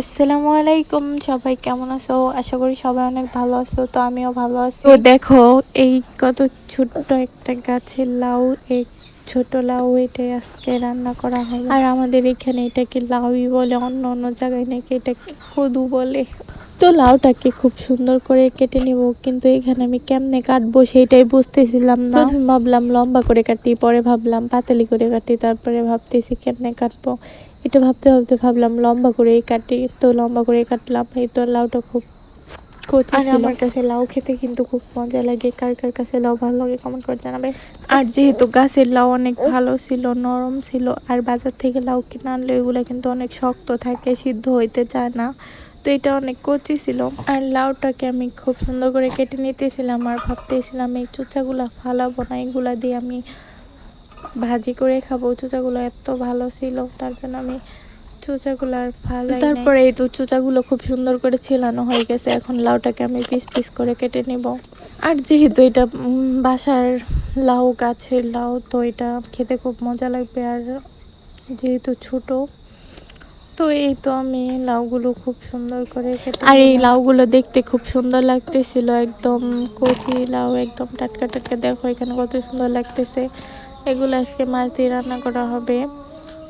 আসসালামু আলাইকুম, সবাই কেমন আছো? আশা করি সবাই অনেক ভালো আছো, তো আমিও ভালো আছি। তো দেখো, এই কত ছোট্ট একটা গাছের লাউ, এই ছোট লাউ এটাই আজকে রান্না করা হয়। আর আমাদের এখানে এটাকে লাউই বলে, অন্য অন্য জায়গায় নাকি এটাকে কদু বলে। তো লাউটাকে খুব সুন্দর করে কেটে নিব কিন্তু এখানে আমি কেমনে কাটবো সেইটাই বুঝতেছিলাম না। প্রথমে ভাবলাম লম্বা করে কাটি পরে ভাবলাম পাতালি করে কাটি তারপরে ভাবতেছি কেমনে কাটবো। এটা ভাবতে ভাবতে ভাবলাম লম্বা করেই কাটি তো লম্বা করে কাটলাম এই তো লাউটা খুব আর আমার কাছে লাউ খেতে কিন্তু খুব মজা লাগে কার কার কাছে লাউ ভালো লাগে কমেন্ট করে জানাবে। আর যেহেতু গাছের লাউ অনেক ভালো ছিল নরম ছিল আর বাজার থেকে লাউ কিনে আনলে ওইগুলো কিন্তু অনেক শক্ত থাকে সিদ্ধ হইতে চায় না। তো এটা অনেক কচি ছিল। আর লাউটাকে আমি খুব সুন্দর করে কেটে নিতেছিলাম আর ভাবতেছিলাম এই চুচাগুলা ফালাবো না এগুলা দিয়ে আমি ভাজি করে খাব। চুচাগুলো এত ভালো ছিল তার জন্য আমি চুচাগুলো আর তারপরে এই তো চুচাগুলো খুব সুন্দর করে ছিলানো হয়ে গেছে এখন লাউটাকে আমি পিস পিস করে কেটে নেব। আর যেহেতু এটা বাসার লাউ গাছের লাউ তো এটা খেতে খুব মজা লাগবে। আর যেহেতু ছোট তো এই তো আমি লাউগুলো খুব সুন্দর করে কেটে আর এই লাউগুলো দেখতে খুব সুন্দর লাগতেছিল একদম কচি লাউ একদম টাটকা টাটকা। দেখো এখানে কত সুন্দর লাগতেছে। এগুলো আজকে মাছ দিয়ে রান্না করা হবে।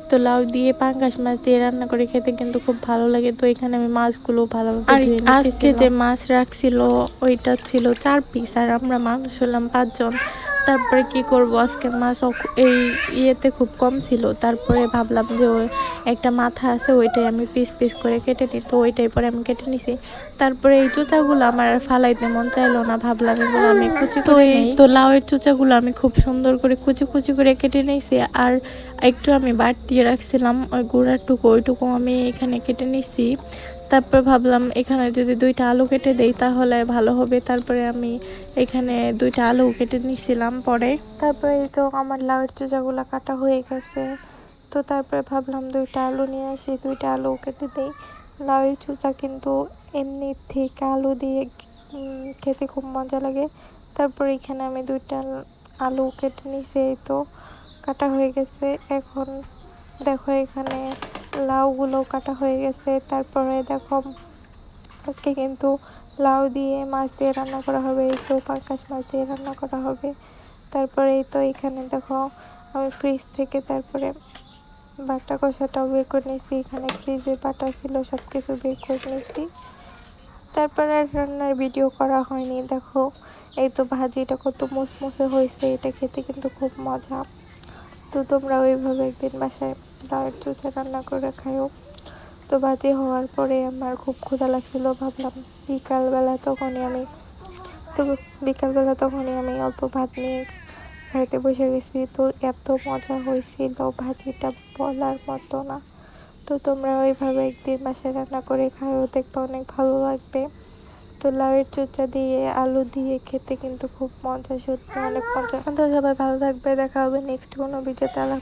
তো লাউ দিয়ে পাঙ্গাস মাছ দিয়ে রান্না করে খেতে কিন্তু খুব ভালো লাগে। তো এখানে আমি মাছগুলো ভালোভাবে আর আজকে যে মাছ রাখছিল ওইটা ছিল চার পিস আর আমরা মানুষ হলাম পাঁচজন। তারপরে কি করব? আজকে মাছ এই ইয়েতে খুব কম ছিল। তারপরে ভাবলাম যে ওই একটা মাথা আছে ওইটাই আমি পিস পিস করে কেটে নিই। তো ওইটাই পরে আমি কেটে নিছি। তারপরে এই চোচাগুলো আমার ফালাইতে মন চাইলো না। ভাবলাম এগুলো আমি কুচি তো নেই। তো লাউয়ের চোচাগুলো আমি খুব সুন্দর করে কুচি কুচি করে কেটে নিয়েছি আর একটু আমি বাড়তিয়ে রাখছিলাম। ওই গুঁড়াটুকু ওইটুকু আমি এখানে কেটে নিছি। তারপর ভাবলাম, এখানে যদি দুইটা আলু কেটে দেই তাহলে ভালো হবে। তারপরে আমি এখানে দুইটা আলু কেটে নিছিলাম পরে। তারপরে তো আমার লাউয়ের চোজাগুলো কাটা হয়ে গেছে। তো তারপরে ভাবলাম দুইটা আলু নিয়ে আসি, দুইটা আলু কেটে দিই। লাউয়ের চোচা কিন্তু এমনি থেকে আলু দিয়ে খেতে খুব মজা লাগে। তারপরে এখানে আমি দুইটা আলু কেটে নিয়েছি এই তো কাটা হয়ে গেছে। এখন দেখো এখানে লাউগুলো কাটা হয়ে গেছে। তারপরে দেখো, আজকে কিন্তু লাউ দিয়ে মাছ দিয়ে রান্না করা হবে, এই তো পাঙ্কাশ মাছ দিয়ে রান্না করা হবে। তারপরে এই তো এখানে দেখো, আমি ফ্রিজ থেকে তারপরে বাটা কষাটাও বের করে নিয়েছি। এখানে ফ্রিজে বাটা ছিল সব কিছু বের করে নিয়েছি। তারপরে রান্নার ভিডিও করা হয়নি। দেখো, এই তো ভাজিটা কত মুসমুসে হয়েছে, এটা খেতে কিন্তু খুব মজা। তো তোমরা ওইভাবে একদিন বাসায় লাউয়ের চুচা রান্না করে খাও তো ভাজি হওয়ার পরে আমার খুব ক্ষুধা লাগছিল, ভাবলাম বিকালবেলা তখনই আমি তো বিকালবেলা তখনই আমি অল্প ভাত নিয়ে খাইতে বসে গেছি। তো এত মজা হয়েছিল, ভাজিটা বলার মতো না। তো তোমরা ওইভাবে একদিন বাসায় রান্না করে খাও দেখতে অনেক ভালো লাগবে। তো লাউয়ের চুচা দিয়ে আলু দিয়ে খেতে কিন্তু খুব মজা, সত্যি অনেক মজা। তো সবাই ভালো থাকবে, দেখা হবে নেক্সট কোনো ভিডিওতে, আল্লাহ